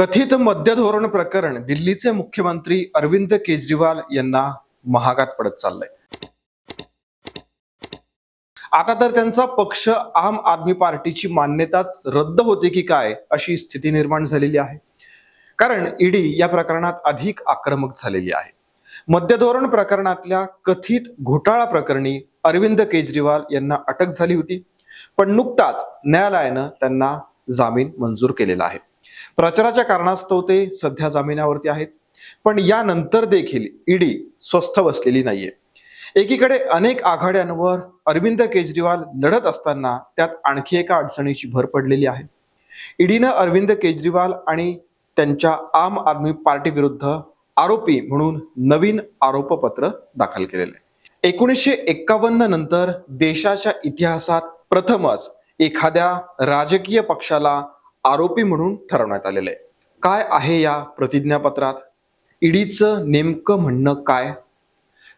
कथित मद्य धोरण प्रकरण दिल्लीचे मुख्यमंत्री अरविंद केजरीवाल यांना महागात पडत चाललंय. आता तर त्यांचा पक्ष आम आदमी पार्टीची मान्यताच रद्द होते की काय अशी स्थिती निर्माण झालेली आहे. कारण ईडी या प्रकरणात अधिक आक्रमक झालेली आहे. मद्य धोरण प्रकरणातल्या कथित घोटाळा प्रकरणी अरविंद केजरीवाल यांना अटक झाली होती. पण नुकताच न्यायालयानं त्यांना जामीन मंजूर केलेला आहे. प्रचाराच्या कारणास्तव ते सध्या जामिनावरती आहेत. पण यानंतर देखील ईडी स्वस्थ बसलेली नाहीये. एकीकडे अनेक आघाड्यांवर अरविंद केजरीवाल लढत असताना त्यात आणखी एका अडचणीची भर पडलेली आहे. ईडीनं अरविंद केजरीवाल आणि त्यांच्या आम आदमी पार्टी विरुद्ध आरोपी म्हणून नवीन आरोपपत्र दाखल केलेलं आहे. एकोणीसशे एक्कावन्न नंतर देशाच्या इतिहासात प्रथमच एखाद्या राजकीय पक्षाला आरोपी म्हणून ठरवण्यात आलेलं. आहे काय आहे या प्रतिज्ञापत्रात? ईडीचं नेमकं म्हणणं काय?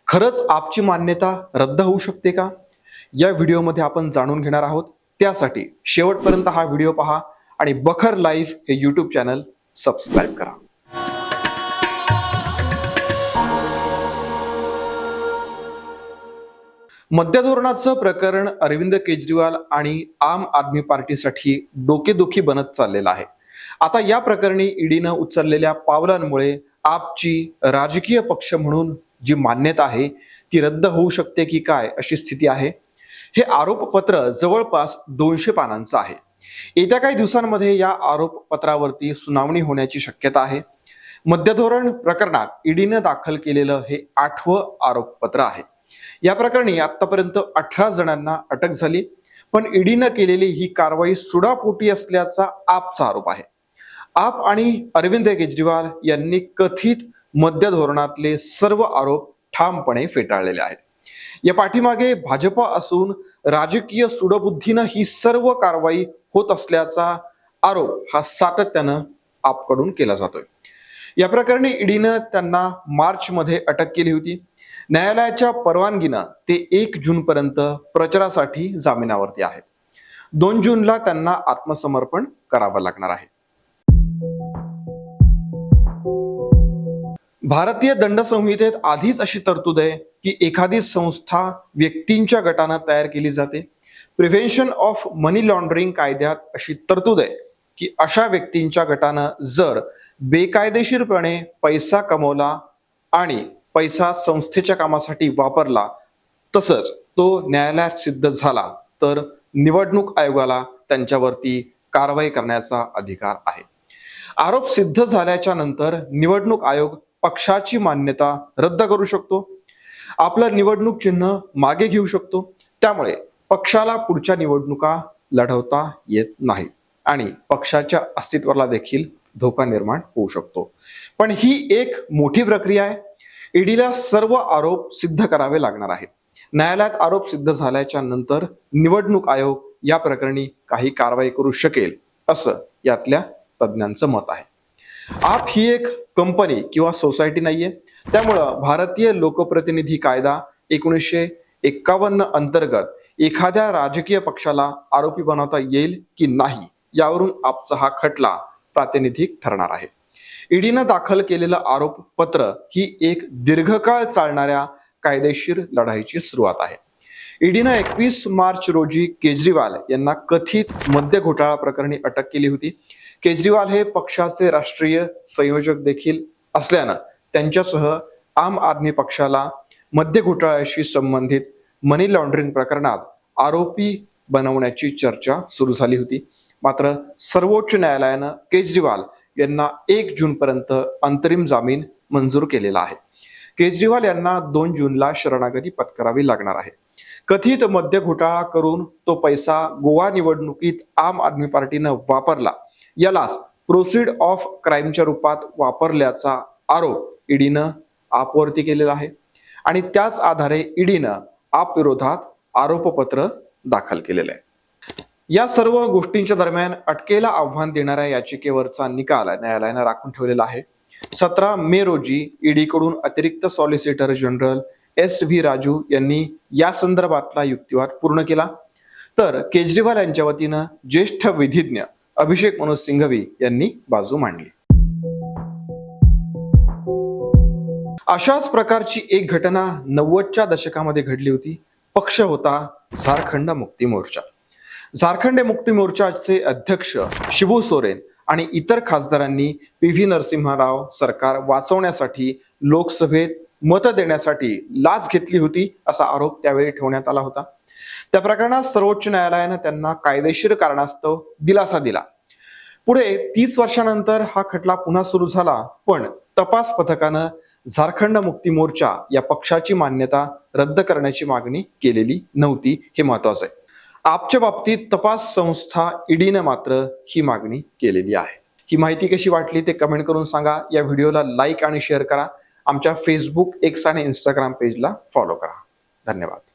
खरंच आपची मान्यता रद्द होऊ शकते का? या व्हिडिओमध्ये आपण जाणून घेणार आहोत. त्यासाठी शेवटपर्यंत हा व्हिडिओ पहा आणि बखर लाईफ हे यूट्यूब चॅनल सबस्क्राईब करा. मद्य धोरणाचं प्रकरण अरविंद केजरीवाल आणि आम आदमी पार्टीसाठी डोकेदुखी बनत चाललेलं आहे. आता या प्रकरणी ईडीनं उचललेल्या पावलांमुळे आपची राजकीय पक्ष म्हणून जी मान्यता आहे ती रद्द होऊ शकते की काय अशी स्थिती आहे? हे आरोपपत्र जवळपास दोनशे पानांचं आहे. येत्या काही दिवसांमध्ये या आरोपपत्रावरती सुनावणी होण्याची शक्यता आहे. मद्यधोरण प्रकरणात ईडीनं दाखल केलेलं हे आठवं आरोपपत्र आहे. या प्रकरणी आतापर्यंत अठरा जणांना अटक झाली पण ईडीनं केलेली ही कारवाई सुडापोटी असल्याचा आपचा आरोप आहे. आप आणि अरविंद केजरीवाल यांनी कथित मध्य धोरणातले सर्व आरोप ठामपणे फेटाळलेले आहेत. या पाठीमागे भाजपा असून राजकीय सुडबुद्धीनं ही सर्व कारवाई होत असल्याचा आरोप हा सातत्यानं आपकडून केला जातोय. या प्रकरणी ईडीनं त्यांना मार्चमध्ये अटक केली होती. न्यायालयाच्या परवानगीनं ते एक जून पर्यंत प्रचारासाठी जामिनावरती आहेत. दोन जूनला त्यांना आत्मसमर्पण करावं लागणार आहे. भारतीय दंड संहितेत आधीच अशी तरतूद आहे की एखादी संस्था व्यक्तींच्या गटानं तयार केली जाते. प्रिव्हेन्शन ऑफ मनी लॉन्ड्रिंग कायद्यात अशी तरतूद आहे की अशा व्यक्तींच्या गटानं जर बेकायदेशीरपणे पैसा कमवला आणि पैसा संस्थेच्या कामासाठी वापरला तसंच तो न्यायालयात सिद्ध झाला तर निवडणूक आयोगाला त्यांच्यावरती कारवाई करण्याचा अधिकार आहे. आरोप सिद्ध झाल्याच्यानंतर निवडणूक आयोग पक्षाची मान्यता रद्द करू शकतो. आपलं निवडणूक चिन्ह मागे घेऊ शकतो. त्यामुळे पक्षाला पुढच्या निवडणुका लढवता येत नाही आणि पक्षाच्या अस्तित्वाला देखील धोका निर्माण होऊ शकतो. पण ही एक मोठी प्रक्रिया आहे. ईडीला सर्व आरोप सिद्ध करावे लागणार आहेत. न्यायालयात आरोप सिद्ध झाल्याच्यानंतर निवडणूक आयोग या प्रकरणी काही कारवाई करू शकेल असं यातल्या तज्ज्ञांचं मत आहे. आप ही एक कंपनी किंवा सोसायटी नाहीये. त्यामुळं भारतीय लोकप्रतिनिधी कायदा एकोणीसशे एक्कावन्न अंतर्गत एखाद्या राजकीय पक्षाला आरोपी बनवता येईल की नाही यावरून आपचा हा खटला प्रातिनिधिक ठरणार आहे. ईडीनं दाखल केलेलं आरोप पत्र ही एक दीर्घकाळ चालणाऱ्या कायदेशीर लढाईची सुरुवात आहे. ईडीनं एकवीस मार्च रोजी केजरीवाल यांना कथित मद्य घोटाळा प्रकरणी अटक केली होती. केजरीवाल हे पक्षाचे राष्ट्रीय संयोजक देखील असल्यानं त्यांच्यासह आम आदमी पक्षाला मद्य घोटाळ्याशी संबंधित मनी लॉन्ड्रिंग प्रकरणात आरोपी बनवण्याची चर्चा सुरू झाली होती. मात्र सर्वोच्च न्यायालयानं केजरीवाल यांना एक जून पर्यंत अंतरिम जामीन मंजूर केलेला आहे. केजरीवाल यांना दोन जूनला शरणागती पत्करावी लागणार आहे. कथित मद्य घोटाळा करून तो पैसा गोवा निवडणुकीत आम आदमी पार्टीनं वापरला यालाच प्रोसीड ऑफ क्राईमच्या रूपात वापरल्याचा आरोप ईडीनं आपवरती केलेला आहे आणि त्याच आधारे ईडीनं आप विरोधात आरोपपत्र दाखल केलेलं आहे. या सर्व गोष्टींच्या दरम्यान अटकेला आव्हान देणाऱ्या याचिकेवरचा निकाल न्यायालयानं राखून ठेवलेला आहे. सतरा मे रोजी ईडीकडून अतिरिक्त solicitor general S V Raju यांनी या संदर्भातला युक्तिवाद पूर्ण केला. तर केजरीवाल यांच्या वतीनं ज्येष्ठ विधिज्ञ अभिषेक मनोज सिंघवी यांनी बाजू मांडली. अशाच प्रकारची एक घटना नव्वदच्या दशकामध्ये घडली होती. पक्ष होता झारखंड मुक्ती मोर्चा. झारखंड मुक्ती मोर्चाचे अध्यक्ष शिबू सोरेन आणि इतर खासदारांनी पी व्ही नरसिंहराव सरकार वाचवण्यासाठी लोकसभेत मत देण्यासाठी लाच घेतली होती असा आरोप त्यावेळी ठेवण्यात आला होता. त्या प्रकरणात सर्वोच्च न्यायालयानं त्यांना कायदेशीर कारणास्तव दिलासा दिला. पुढे तीस वर्षानंतर हा खटला पुन्हा सुरू झाला पण तपास पथकानं झारखंड मुक्ती मोर्चा या पक्षाची मान्यता रद्द करण्याची मागणी केलेली नव्हती हे महत्वाचं आहे. आपच्या बाबतीत तपास संस्था ईडीनं मात्र ही मागणी केलेली आहे. ही माहिती कशी वाटली ते कमेंट करून सांगा. या व्हिडिओला लाईक आणि शेअर करा. आमच्या फेसबुक एक्स आणि इंस्टाग्राम पेजला फॉलो करा. धन्यवाद.